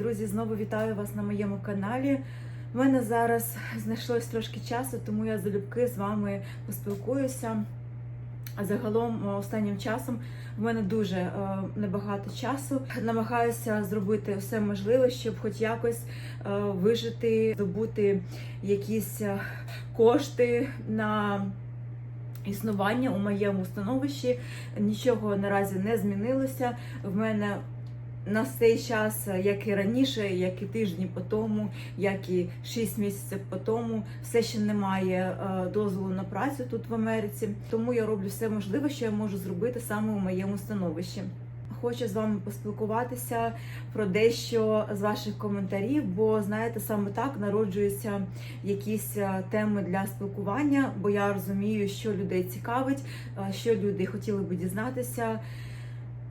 Друзі, знову вітаю вас на моєму каналі. У мене зараз знайшлось трошки часу, тому я залюбки з вами поспілкуюся. Загалом е, останнім часом в мене дуже е, небагато часу. Намагаюся зробити все можливе, щоб хоч якось е, вижити, здобути якісь е, кошти на існування у моєму становищі. Нічого наразі не змінилося. В мене на цей час, як і раніше, як і тижні по тому, як і 6 місяців по тому, все ще немає е, дозволу на працю тут в Америці. Тому я роблю все можливе, що я можу зробити саме у моєму становищі. Хочу з вами поспілкуватися про дещо з ваших коментарів, бо знаєте, саме так народжуються якісь е, теми для спілкування, бо я розумію, що людей цікавить, е, що люди хотіли би дізнатися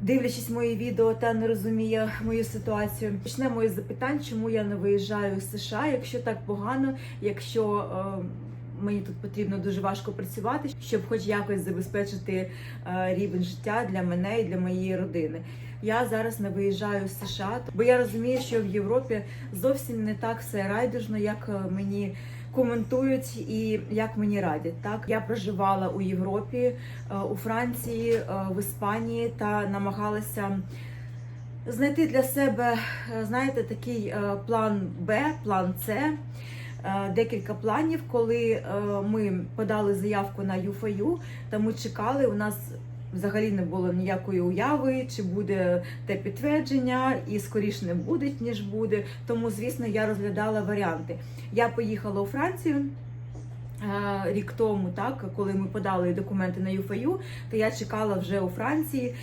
дивлячись мої відео та не розуміє мою ситуацію. Почнемо із запитань, чому я не виїжджаю з США, якщо так погано, якщо е, мені тут потрібно дуже важко працювати, щоб хоч якось забезпечити е, рівень життя для мене і для моєї родини. Я зараз не виїжджаю з США, бо я розумію, що в Європі зовсім не так все райдужно, як е, мені коментують і як мені радять. Так я проживала у Європі, е, у Франції, е, в Іспанії та намагалася знайти для себе, е, знаєте, такий план Б, план С. Декілька планів, коли ми подали заявку на ЮФАЮ, та ми чекали. У нас взагалі не було ніякої уяви, чи буде те підтвердження, і скоріш не буде, ніж буде. Тому, звісно, я розглядала варіанти. Я поїхала у Францію. Е, Рік тому, так коли ми подали документи на ЮФАЮ, то я чекала вже у Франції.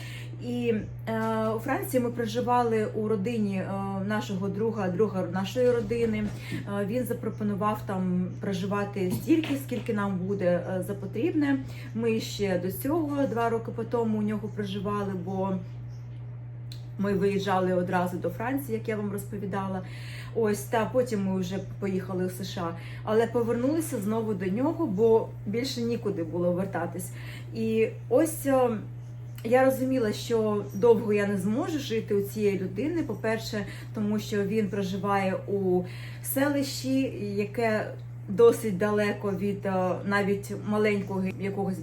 І е, у Франції ми проживали у родині е, нашого друга, друга нашої родини. Е, він запропонував там проживати стільки, скільки нам буде е, за потрібне. Ми ще до цього два роки по тому у нього проживали, бо ми виїжджали одразу до Франції, як я вам розповідала. Ось та потім ми вже поїхали в США, але повернулися знову до нього, бо більше нікуди було вертатись. І ось. е, я розуміла, що довго я не зможу жити у цієї людини. По-перше, тому що він проживає у селищі, яке досить далеко від е, навіть маленького якогось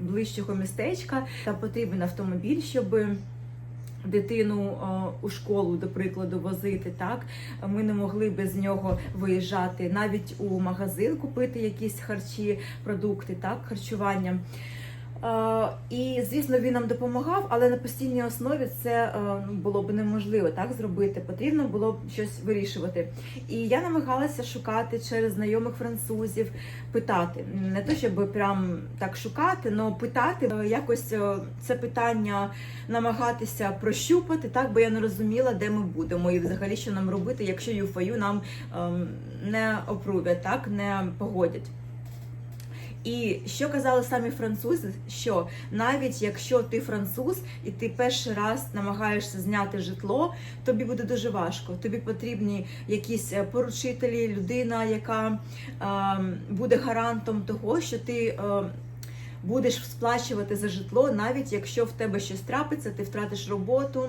ближчого містечка, та потрібен автомобіль, щоб дитину е, у школу, до прикладу, возити. Так ми не могли без нього виїжджати навіть у магазин купити якісь харчі, продукти, так харчування. Е, І звісно, він нам допомагав, але на постійній основі це е, було б неможливо так зробити. Потрібно було б щось вирішувати. І я намагалася шукати через знайомих французів, питати не то, щоб прям так шукати, але питати е, якось це питання намагатися прощупати, так бо я не розуміла, де ми будемо, і взагалі що нам робити, якщо ЮФАЮ нам ем, не опрувять, так не погодять. І що казали самі французи, що навіть якщо ти француз і ти перший раз намагаєшся зняти житло, тобі буде дуже важко. Тобі потрібні якісь е, поручителі, людина, яка е, буде гарантом того, що ти. Е, Будеш сплачувати за житло, навіть якщо в тебе щось трапиться, ти втратиш роботу.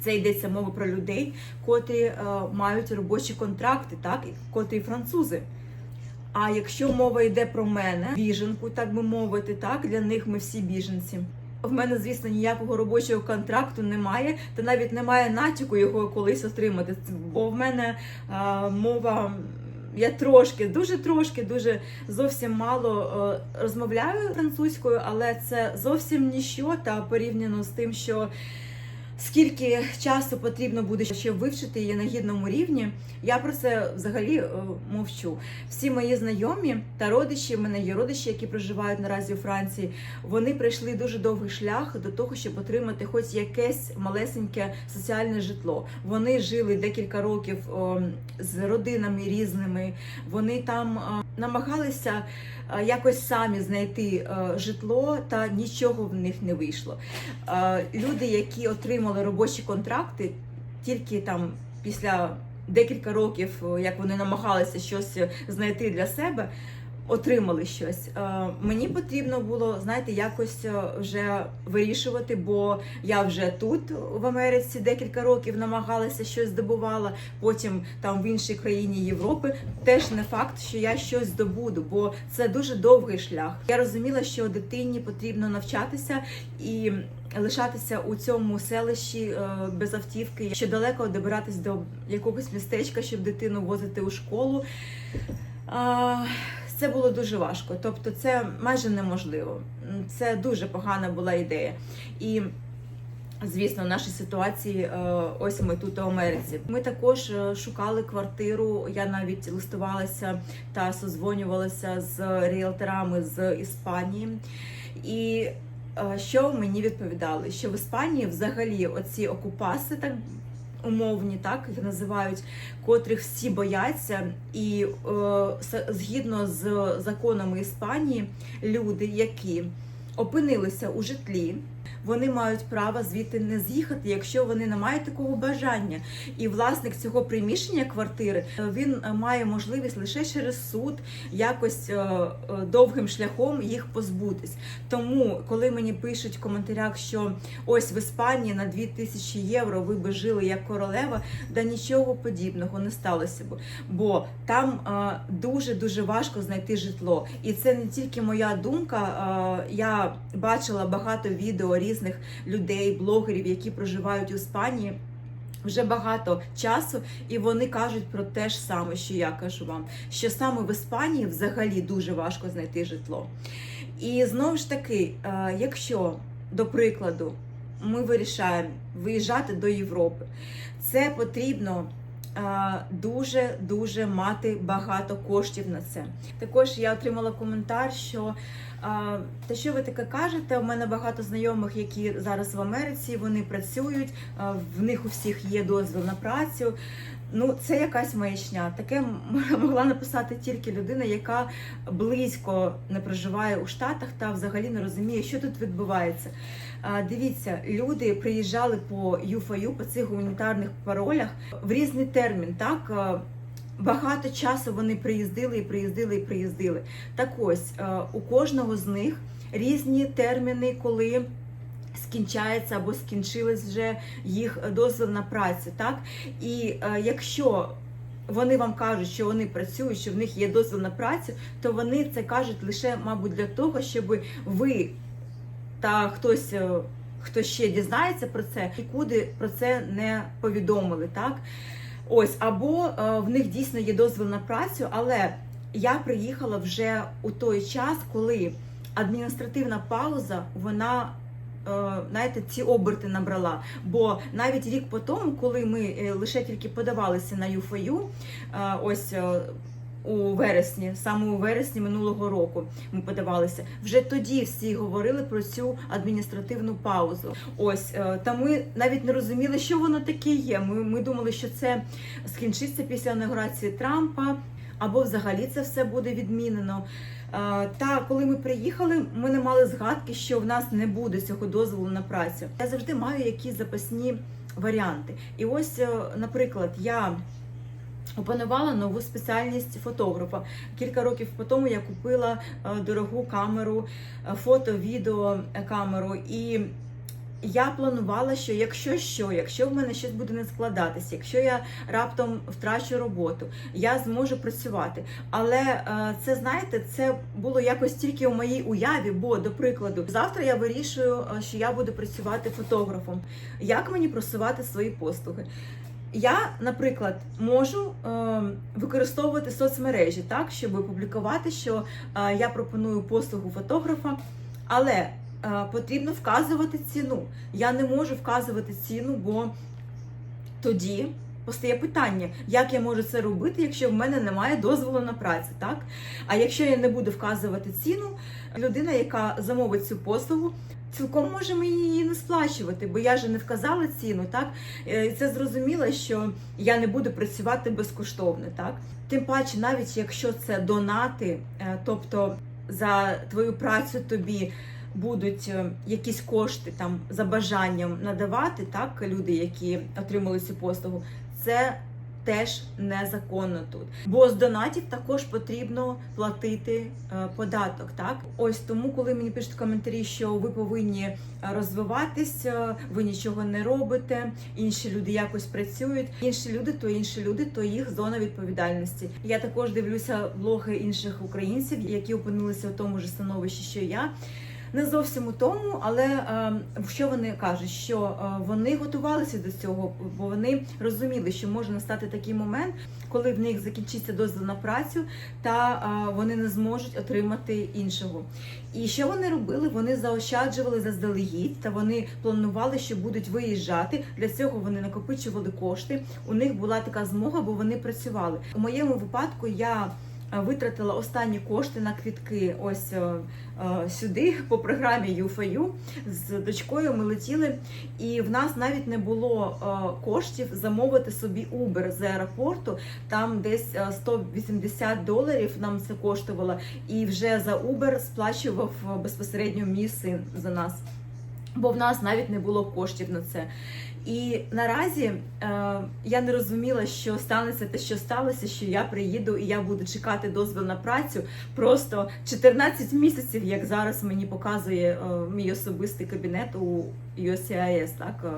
Це йдеться мова про людей, котрі е, мають робочі контракти, так, котрі французи. А якщо мова йде про мене, біженку, так би мовити, так для них ми всі біженці. В мене, звісно, ніякого робочого контракту немає, та навіть немає натяку його колись отримати. Бо в мене е, мова. Я трошки, дуже трошки, дуже зовсім мало е, розмовляю французькою, але це зовсім ніщо та порівняно з тим, що скільки часу потрібно буде щоб вивчити її на гідному рівні. Я про це взагалі е, мовчу. Всі мої знайомі та родичі, в мене є родичі, які проживають наразі у Франції. Вони пройшли дуже довгий шлях до того, щоб отримати хоч якесь малесеньке соціальне житло. Вони жили декілька років з родинами різними. Вони там е, намагалися е, якось самі знайти е, житло, та нічого в них не вийшло. Е, Люди, які отримали робочі контракти, тільки там після декілька років, е, як вони намагалися щось знайти для себе. отримали щось. Е, Мені потрібно було, знаєте, якось е, вже вирішувати, бо я вже тут в Америці декілька років намагалася щось здобувала. Потім там в іншій країні Європи теж не факт, що я щось здобуду, бо це дуже довгий шлях. Я розуміла, що дитині потрібно навчатися і лишатися у цьому селищі е, без автівки, що далеко добиратись до якогось містечка, щоб дитину возити у школу. Це було дуже важко, тобто це майже неможливо. Це дуже погана була ідея. І Звісно, в нашій ситуації е, ось ми тут у Америці. Ми також е, шукали квартиру. Я навіть листувалася та созвонювалася з ріелторами з Іспанії. І що мені відповідали? Що в Іспанії взагалі оці окупаси, так умовні, так їх називають, котрих всі бояться, і е, згідно з законами Іспанії, люди, які опинилися у житлі. Вони мають право звідти не з'їхати, якщо вони не мають такого бажання. І власник цього приміщення квартири е, він е, має можливість лише через суд якось е, довгим шляхом їх позбутись. Тому, коли мені пишуть в коментарях, що ось в Іспанії на 2000 євро ви би жили як королева, да нічого подібного не сталося б. Бо там дуже дуже важко знайти житло. І це не тільки моя думка. Я бачила багато відео людей, блогерів, які проживають у Іспанії. Вже багато часу, і вони кажуть про те ж саме, що я кажу вам, що саме в Іспанії взагалі дуже важко знайти житло. І знову ж таки, е, якщо, до прикладу, ми вирішаємо виїжджати до Європи, це потрібно дуже дуже мати багато коштів на це. Також я отримала коментар, що а, те, що ви таке кажете, у мене багато знайомих, які зараз в Америці, вони працюють, в них у всіх є дозвіл на працю. Ну, це якась маячня. Таке могла написати тільки людина, яка близько не проживає у Штатах та взагалі не розуміє, що тут відбувається. Дивіться, люди приїжджали по ЮФАЮ, по цих гуманітарних паролях в різний термін. Так багато часу вони приїздили і приїздили і приїздили. Так ось у кожного з них різні терміни, коли. Скінчається або скінчилась вже їх дозвіл на працю, так і е, якщо вони вам кажуть, що вони працюють, що в них є дозвіл на працю, то вони це кажуть лише, мабуть, для того, щоб ви та хтось, е, хто ще дізнається про це, нікуди про це не повідомили. Так ось або е, в них дійсно є дозвіл на працю, але я приїхала вже у той час, коли адміністративна пауза вона. е, Знаєте, ці оберти набрала. Бо навіть рік по тому, коли ми е, лише тільки подавалися на ЮФОЮ, ось у вересні, саме у вересні минулого року ми подавалися. Вже тоді всі говорили про цю адміністративну паузу. Ось е, та ми навіть не розуміли, що воно таке є. Ми, ми думали, що це скінчиться після інаугурації Трампа. Або взагалі це все буде відмінено. Е, Та коли ми приїхали, ми не мали згадки, що в нас не буде цього дозволу на працю. Я завжди маю якісь запасні варіанти. І ось, е, наприклад, я опанувала нову спеціальність фотографа. Кілька років по тому я купила е, дорогу камеру, е, фото, відео е, камеру і. Я планувала, що якщо що, якщо в мене щось буде не складатися, якщо я раптом втрачу роботу, я зможу працювати. Але це знаєте, це було якось тільки у моїй уяві. Бо, до прикладу, завтра я вирішую, що я буду працювати фотографом. Як мені просувати свої послуги? Я, наприклад, можу е, використовувати соцмережі так, щоб публікувати, що е, я пропоную послугу фотографа, але е, потрібно вказувати ціну. Я не можу вказувати ціну, бо тоді постає питання, як я можу це робити, якщо в мене немає дозволу на працю, так? А якщо я не буду вказувати ціну, людина, яка замовить цю послугу, цілком може мені її не сплачувати, бо я же не вказала ціну, так? Е, це зрозуміло, що я не буду працювати безкоштовно, так? Тим паче, навіть якщо це донати, е, тобто за твою працю тобі будуть е, якісь кошти там за бажанням надавати, так, люди, які отримали цю послугу, це теж незаконно тут. Бо з донатів також потрібно платити е, податок. Так, ось тому, коли мені пишуть коментарі, що ви повинні е, розвиватися, ви нічого не робите, інші люди якось працюють. Інші люди, то інші люди, то їх зона відповідальності. Я також дивлюся влоги інших українців, які опинилися в тому ж становищі, що я. Не зовсім у тому, але е, що вони кажуть, що е, вони готувалися до цього, бо вони розуміли, що може настати такий момент, коли в них закінчиться дозвіл на працю, та е, вони не зможуть отримати іншого. І що вони робили? Вони заощаджували заздалегідь, та вони планували, що будуть виїжджати. Для цього вони накопичували кошти. У них була така змога, бо вони працювали. У моєму випадку я. Е, Витратила останні кошти на квітки ось е, е, сюди по програмі UFU. З дочкою ми летіли, і в нас навіть не було коштів замовити собі Uber з аеропорту. Там десь е, 180 доларів нам це коштувало, і вже за Uber сплачував безпосередньо мій син за нас. Бо в нас навіть не було коштів на це. І наразі е, я не розуміла, що станеться те, що сталося, що я приїду і я буду чекати дозвіл на працю просто 14 місяців, як зараз мені показує е, мій особистий кабінет у USCIS, так. е,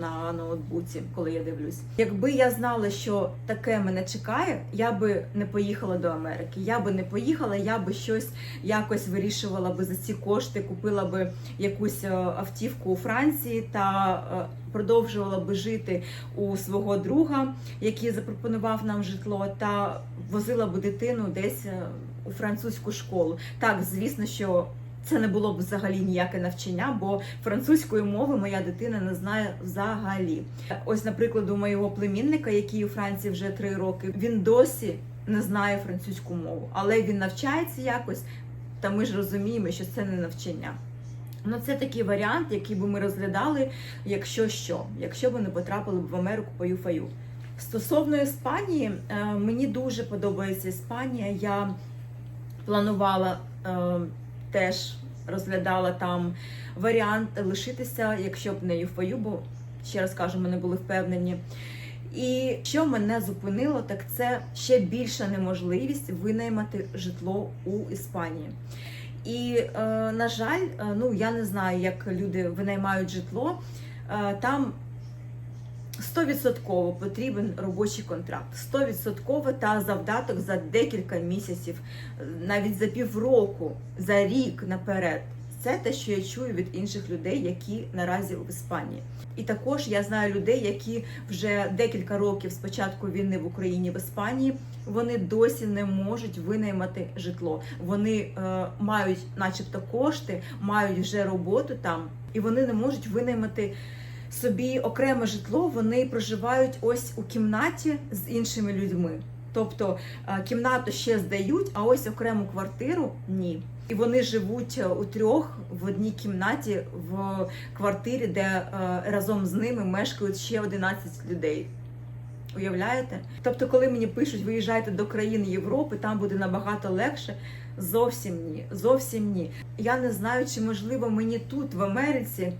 на ноутбуці, коли я дивлюсь. Якби я знала, що таке мене чекає, я би не поїхала до Америки. Я би не поїхала, я би щось якось вирішувала би за ці кошти, купила би якусь е, автівку у Франції та е, продовжувала би жити у свого друга, який запропонував нам житло, та возила би дитину десь е, у французьку школу. Так, звісно, що. Це не було б взагалі ніяке навчання, бо французької мови моя дитина не знає взагалі. Ось, наприклад, у моєго племінника, який у Франції вже три роки, він досі не знає французьку мову, але він навчається якось. Та ми ж розуміємо, що це не навчання. Ну, це такий варіант, який би ми розглядали, якщо що, якщо не потрапили б в Америку по ЮФАЮ. Стосовно Іспанії, е, мені дуже подобається Іспанія. Я планувала е, теж розглядала там варіант лишитися, якщо б не ЮФАЮ, бо ще раз кажу, ми не були впевнені. І що мене зупинило, так це ще більша неможливість винаймати житло у Іспанії. І, е, на жаль, е, ну я не знаю, як люди винаймають житло. Е, там 100% потрібен робочий контракт, 100% та завдаток за декілька місяців, навіть за півроку, за рік наперед. Це те, що я чую від інших людей, які наразі в Іспанії. І також я знаю людей, які вже декілька років з початку війни в Україні в Іспанії вони досі не можуть винаймати житло. Вони е, мають, начебто, кошти, мають вже роботу там, і вони не можуть винаймати собі окреме житло. Вони проживають ось у кімнаті з іншими людьми. Тобто е, кімнату ще здають, а ось окрему квартиру ні. І вони живуть е, у трьох в одній кімнаті в квартирі, де е, разом з ними мешкають ще 11 людей. Уявляєте? Тобто, коли мені пишуть, виїжджайте до країн Європи, там буде набагато легше. Зовсім ні, зовсім ні. Я не знаю, чи можливо мені тут, в Америці,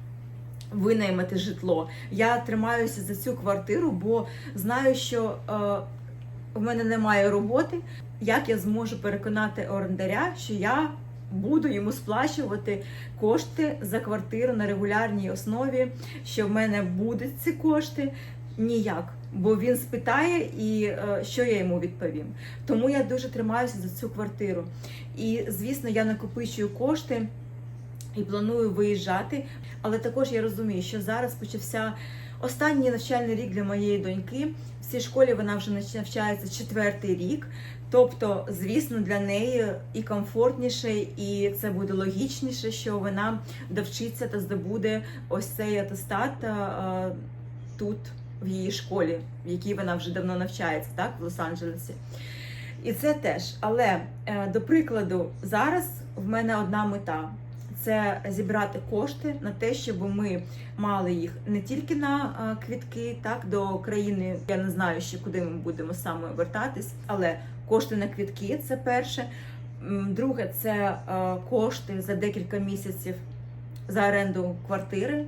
винаймати житло. Я тримаюся за цю квартиру, бо знаю, що е, в мене немає роботи. Як я зможу переконати орендаря, що я буду йому сплачувати кошти за квартиру на регулярній основі, що в мене будуть ці кошти? Ніяк. Бо він спитає, і е, що я йому відповім. Тому я дуже тримаюся за цю квартиру. І звісно, я накопичую кошти і планую виїжджати. Але також я розумію, що зараз почався останній навчальний рік для моєї доньки. В цій школі вона вже навчається четвертий рік. Тобто, звісно, для неї і комфортніше, і це буде логічніше, що вона довчиться та здобуде ось цей атестат а, тут, в її школі, в якій вона вже давно навчається, так, в Лос-Анджелесі. І це теж. Але е, до прикладу, зараз в мене одна мета це зібрати кошти на те, щоб ми мали їх не тільки на квітки, так до країни. Я не знаю ще куди ми будемо саме вертатись, але кошти на квітки це перше. Друге, це кошти за декілька місяців за оренду квартири.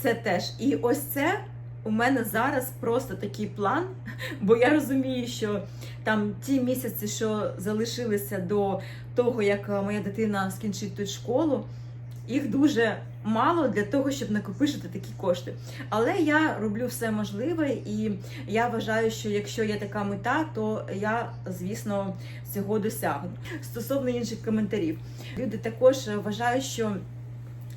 Це теж. І ось це у мене зараз просто такий план, бо я розумію, що там ті місяці, що залишилися до того, як е, моя дитина скінчить тут школу, їх дуже мало для того, щоб накопичити такі кошти. Але я роблю все можливе, і я вважаю, що якщо є така мета, то я, звісно, цього досягну. Стосовно інших коментарів, люди також вважають, що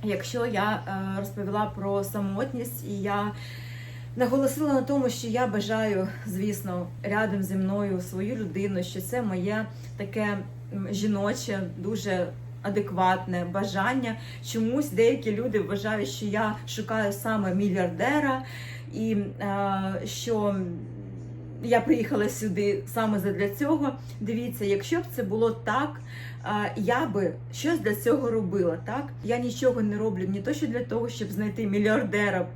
якщо я е, розповіла про самотність і я наголосила на тому, що я бажаю, звісно, рядом зі мною свою людину, що це моє таке жіноче, дуже адекватне бажання. Чомусь деякі люди вважають, що я шукаю саме мільярдера, і е, що я приїхала сюди саме задля цього. Дивіться, якщо б це було так, я би щось для цього робила. Так я нічого не роблю, не то що для того, щоб знайти мільярдера,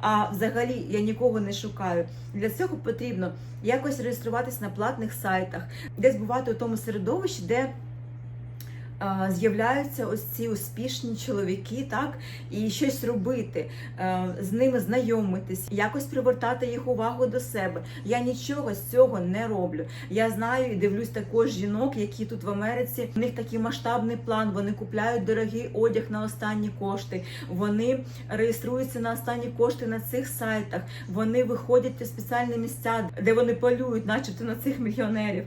а взагалі я нікого не шукаю. Для цього потрібно якось реєструватись на платних сайтах, десь бувати у тому середовищі, де з'являються ось ці успішні чоловіки, так, і щось робити, е, з ними знайомитись, якось привертати їх увагу до себе. Я нічого з цього не роблю. Я знаю і дивлюсь також жінок, які тут в Америці. У них такий масштабний план. Вони купляють дорогий одяг на останні кошти. Вони реєструються на останні кошти на цих сайтах. Вони виходять у спеціальні місця, де вони полюють, начебто на цих мільйонерів.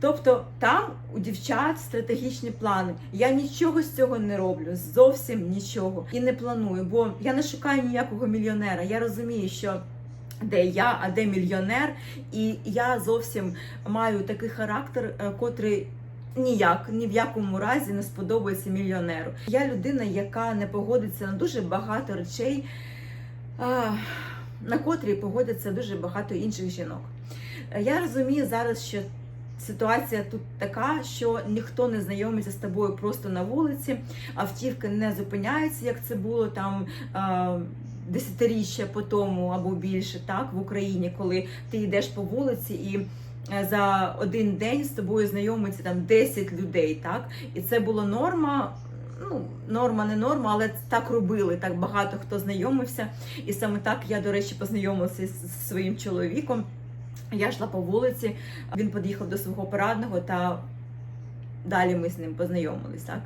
Тобто там у дівчат стратегічні плани. Я нічого з цього не роблю, зовсім нічого і не планую, бо я не шукаю ніякого мільйонера. Я розумію, що. Де я, а де мільйонер, і я зовсім маю такий характер, е, котрий ніяк ні в якому разі не сподобається мільйонеру. Я людина, яка не погодиться на дуже багато речей, на котрі погодяться дуже багато інших жінок. Е, Я розумію зараз, що ситуація тут така, що ніхто не знайомиться з тобою просто на вулиці, автівки не зупиняються, як це було там. Десятиріччя по тому або більше, так в Україні, коли ти йдеш по вулиці і е, за один день з тобою знайомиться там 10 людей, так і це була норма. Ну, норма, не норма, але так робили. Так багато хто знайомився. І саме так я, до речі, познайомилася з своїм чоловіком. Я йшла по вулиці, він під'їхав до свого парадного, та далі ми з ним познайомились. Так?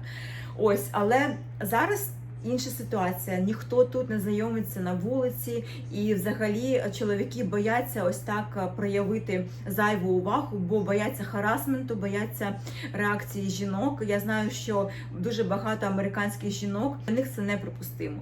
Ось, але зараз інша ситуація. Ніхто тут не знайомиться на вулиці, і взагалі чоловіки бояться ось так проявити зайву увагу, бо бояться харасменту, бояться реакції жінок. Я знаю, що дуже багато американських жінок для них це неприпустимо.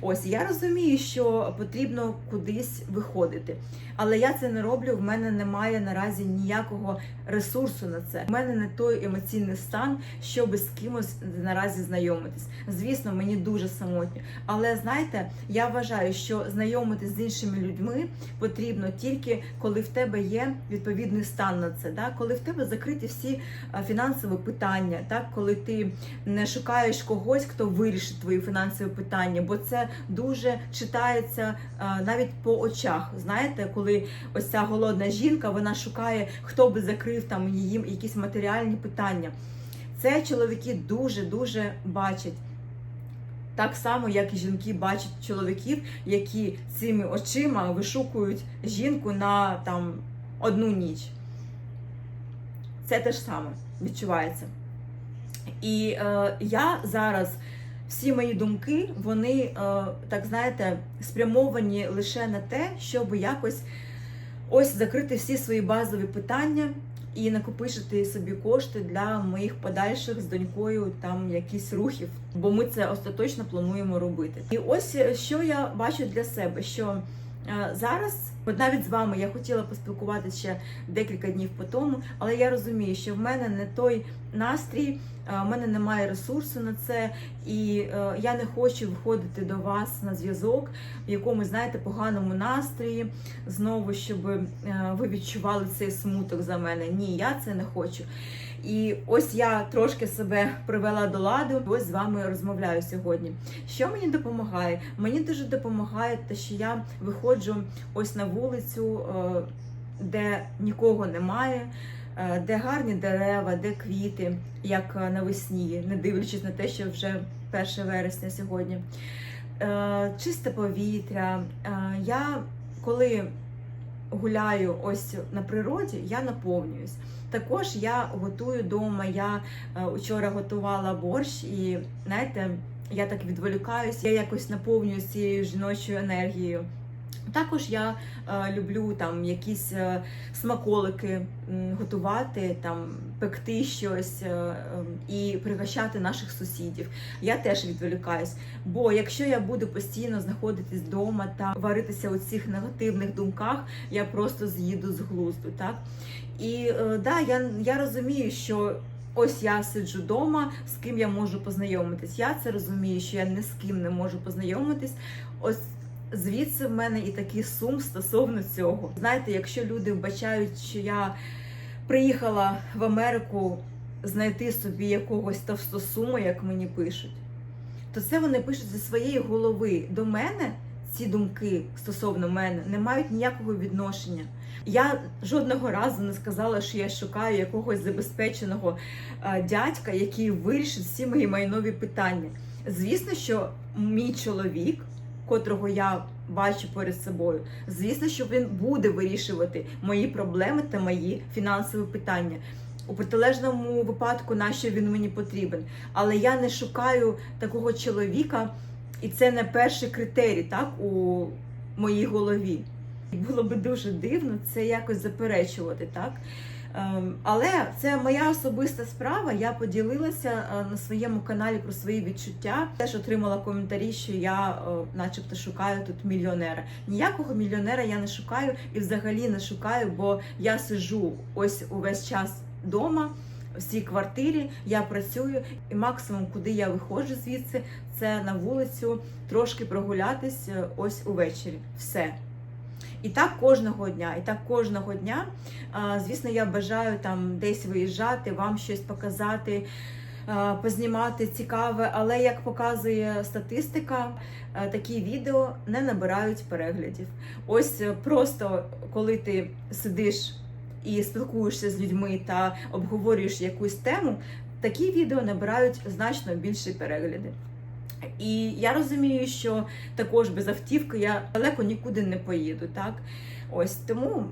Ось я розумію, що потрібно кудись виходити, але я це не роблю. В мене немає наразі ніякого ресурсу на це. У мене не той емоційний стан, щоб з кимось наразі знайомитись. Звісно, мені дуже самотньо. Але знаєте, я вважаю, що знайомитись з іншими людьми потрібно тільки коли в тебе є відповідний стан на це. Да? Коли в тебе закриті всі фінансові питання, так? коли ти не шукаєш когось, хто вирішить твої фінансові питання, бо це дуже читається навіть по очах. Знаєте, коли ось ця голодна жінка вона шукає, хто би закрив там її якісь матеріальні питання. Це чоловіки дуже дуже бачать. Так само, як і жінки бачать чоловіків, які цими очима вишукують жінку на там одну ніч. Це те ж саме відчувається. І е, я зараз всі мої думки, вони, е, так знаєте, спрямовані лише на те, щоб якось ось закрити всі свої базові питання і накопичити собі кошти для моїх подальших з донькою там якісь рухів, бо ми це остаточно плануємо робити. І ось е, що я бачу для себе, що е, зараз. От навіть з вами я хотіла поспілкуватися ще декілька днів по тому, але я розумію, що в мене не той настрій, е, в мене немає ресурсу на це, і е, я не хочу виходити до вас на зв'язок в якомусь, знаєте, поганому настрої, знову, щоб е, ви відчували цей смуток за мене. Ні, я це не хочу. І ось я трошки себе привела до ладу. Ось з вами розмовляю сьогодні. Що мені допомагає? Мені дуже допомагає те, що я виходжу ось на вулицю, е, де нікого немає. е, Де гарні дерева, де квіти, як навесні, не дивлячись на те, що вже 1 вересня сьогодні. Е, Чисте повітря. Я коли гуляю ось на природі, я наповнююсь. Також я готую вдома. Я вчора готувала борщ, і знаєте, я так відволікаюсь, я якось наповнююсь цією жіночою енергією. Також я е, люблю там якісь е, смаколики м, готувати, там пекти щось е, ем, і пригощати наших сусідів. Я теж відволікаюсь. Бо якщо я буду постійно знаходитись вдома та варитися у цих негативних думках, я просто з'їду з глузду. Так? І е, да, я, я розумію, що. Ось я сиджу вдома, з ким я можу познайомитись. Я це розумію, що я ні з ким не можу познайомитись. Ось звідси в мене і такий сум стосовно цього. Знаєте, якщо люди вбачають, що я приїхала в Америку знайти собі якогось товстосума, як мені пишуть, то це вони пишуть зі своєї голови. До мене ці думки стосовно мене не мають ніякого відношення. Я жодного разу не сказала, що я шукаю якогось забезпеченого е, дядька, який вирішить всі мої майнові питання. Звісно, що мій чоловік, котрого я бачу перед собою, звісно, що він буде вирішувати мої проблеми та мої фінансові питання. У протилежному випадку, нащо він мені потрібен. Але я не шукаю такого чоловіка, і це не перший критерій, так, у моїй голові. Було би дуже дивно це якось заперечувати, так? Ем, Але це моя особиста справа. Я поділилася е, на своєму каналі про свої відчуття. Теж отримала коментарі, що я, е, начебто, шукаю тут мільйонера. Ніякого мільйонера я не шукаю і взагалі не шукаю, бо я сижу ось увесь час вдома. В цій квартирі я працюю, і максимум, куди я виходжу звідси, це на вулицю трошки прогулятись е, ось увечері. Все. І так кожного дня, і так кожного дня. Звісно, я бажаю там десь виїжджати, вам щось показати, познімати цікаве, але як показує статистика, такі відео не набирають переглядів. Ось е, просто коли ти сидиш і спілкуєшся з людьми та обговорюєш якусь тему, такі відео набирають значно більші перегляди. І я розумію, що також без автівки я далеко нікуди не поїду. Так, ось тому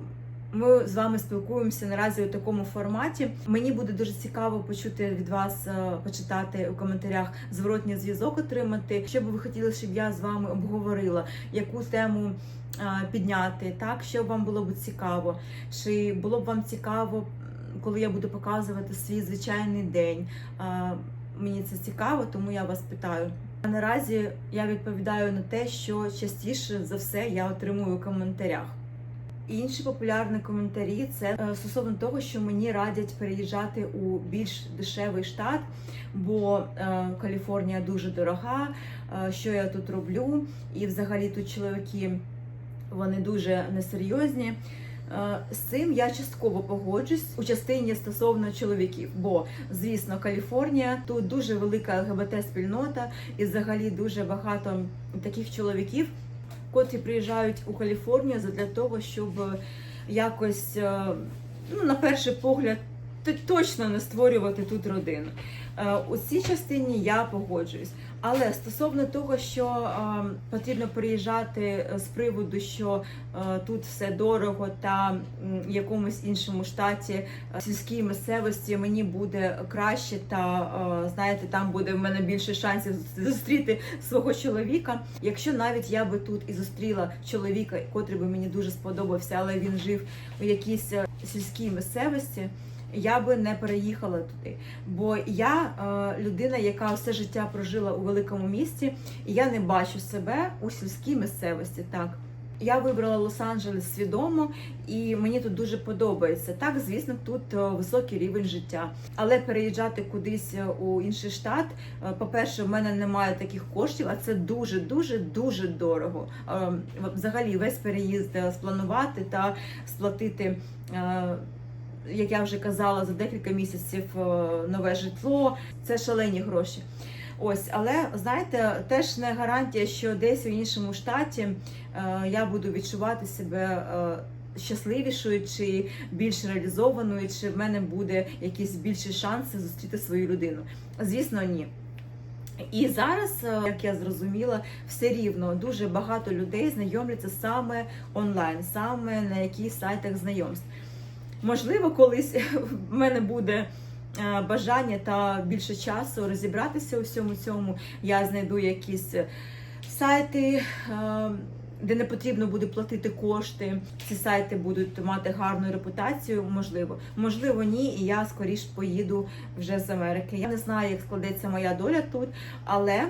ми з вами спілкуємося наразі у такому форматі. Мені буде дуже цікаво почути від вас, е, почитати у коментарях зворотній зв'язок, отримати. Що би ви хотіли, щоб я з вами обговорила, яку тему е, підняти, так що вам було б цікаво, чи було б вам цікаво, коли я буду показувати свій звичайний день. Е, Мені це цікаво, тому я вас питаю. Наразі я відповідаю на те, що частіше за все я отримую у коментарях. Інші популярні коментарі це е, стосовно того, що мені радять переїжджати у більш дешевий штат, бо е, Каліфорнія дуже дорога. е, що я тут роблю? І взагалі тут чоловіки вони дуже несерйозні. Е, З цим я частково погоджусь у частині стосовно чоловіків, бо звісно, Каліфорнія тут дуже велика ЛГБТ-спільнота, і взагалі дуже багато таких чоловіків, котрі приїжджають у Каліфорнію для того, щоб якось е, ну, на перший погляд точно не створювати тут родину. Е, У цій частині я погоджуюсь. Але стосовно того, що е, потрібно приїжджати з приводу, що е, тут все дорого, та в якомусь іншому штаті е, сільській місцевості мені буде краще, та е, знаєте, там буде в мене більше шансів зустріти свого чоловіка. Якщо навіть я би тут і зустріла чоловіка, котрий би мені дуже сподобався, але він жив у якійсь е, сільській місцевості. Я би не переїхала туди, бо я е, людина, яка все життя прожила у великому місті, і я не бачу себе у сільській місцевості. Так я вибрала Лос-Анджелес свідомо, і мені тут дуже подобається. Так, звісно, тут е, високий рівень життя, але переїжджати кудись е, у інший штат, е, по-перше, в мене немає таких коштів, а це дуже, дуже, дуже дорого. Е, Взагалі, весь переїзд спланувати та сплатити. Як я вже казала, за декілька місяців е, нове житло це шалені гроші. Ось, але знаєте, теж не гарантія, що десь у іншому штаті е, я буду відчувати себе е, щасливішою чи більш реалізованою, чи в мене буде якісь більші шанси зустріти свою людину. Звісно, ні. І зараз, як я зрозуміла, все рівно дуже багато людей знайомляться саме онлайн, саме на яких сайтах знайомств. Можливо, колись в мене буде е, бажання та більше часу розібратися у всьому цьому. Я знайду якісь сайти, е, де не потрібно буде платити кошти. Ці сайти будуть мати гарну репутацію. Можливо, можливо, ні. І я скоріш поїду вже з Америки. Я не знаю, як складеться моя доля тут, але.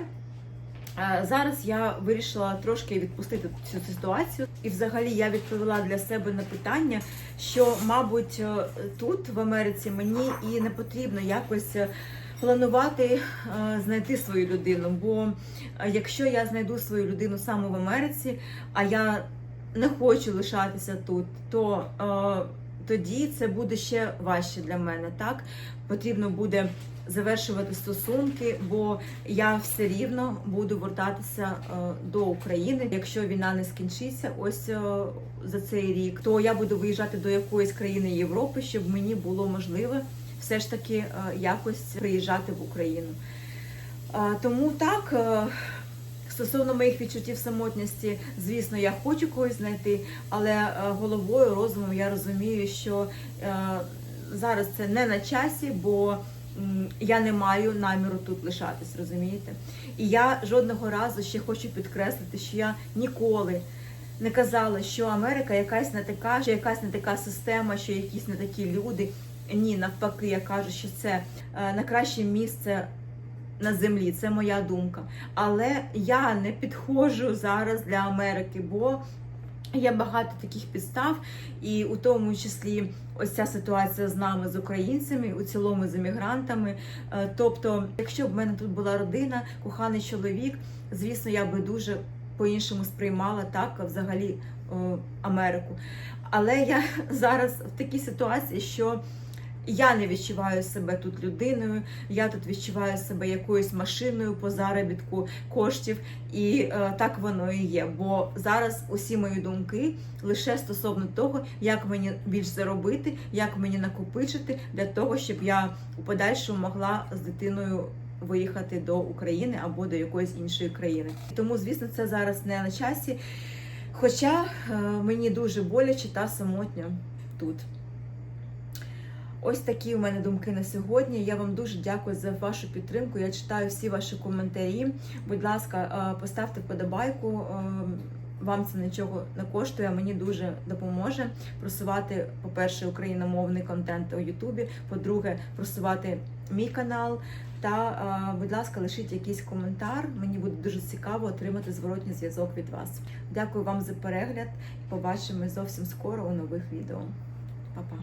Е, Зараз я вирішила трошки відпустити цю ситуацію, і взагалі я відповіла для себе на питання, що, мабуть, е, тут в Америці мені і не потрібно якось е, планувати знайти свою людину. Бо якщо я знайду свою людину саме в Америці, а я не хочу лишатися тут, то тоді це буде ще важче для мене. Так потрібно буде завершувати стосунки, бо я все рівно буду вертатися е, до України. Якщо війна не скінчиться, ось е, за цей рік, то я буду виїжджати до якоїсь країни Європи, щоб мені було можливе все ж таки е, якось приїжджати в Україну. Тому так. Стосовно моїх відчуттів самотності, звісно, я хочу когось знайти, але е, головою, розумом я розумію, що е, зараз це не на часі, бо я не маю наміру тут лишатись, розумієте? І я жодного разу ще хочу підкреслити, що я ніколи не казала, що Америка якась не така, що якась не така система, що якісь не такі люди. Ні, навпаки, я кажу, що це е, найкраще місце на землі. Це моя думка. Але я не підходжу зараз для Америки, бо є багато таких підстав, і у тому числі ось ця ситуація з нами, з українцями, у цілому з емігрантами. Е, Тобто, якщо б в мене тут була родина, коханий чоловік, звісно, я би дуже по-іншому сприймала так взагалі Америку. Але я зараз в такій ситуації, що я не відчуваю себе тут людиною, я тут відчуваю себе якоюсь машиною по заробітку коштів, і е, так воно і є. Бо зараз усі мої думки лише стосовно того, як мені більш заробити, як мені накопичити для того, щоб я у подальшому могла з дитиною виїхати до України або до якоїсь іншої країни. Тому, звісно, це зараз не на часі. Хоча е, мені дуже боляче та самотньо тут. Ось такі у мене думки на сьогодні. Я вам дуже дякую за вашу підтримку. Я читаю всі ваші коментарі. Будь ласка, е, поставте вподобайку. Е, Вам це нічого не коштує, мені дуже допоможе просувати, по-перше, україномовний контент у Ютубі. По-друге, просувати мій канал. Та, е, будь ласка, лишіть якийсь коментар. Мені буде дуже цікаво отримати зворотній зв'язок від вас. Дякую вам за перегляд. Побачимось зовсім скоро у нових відео. Па-па!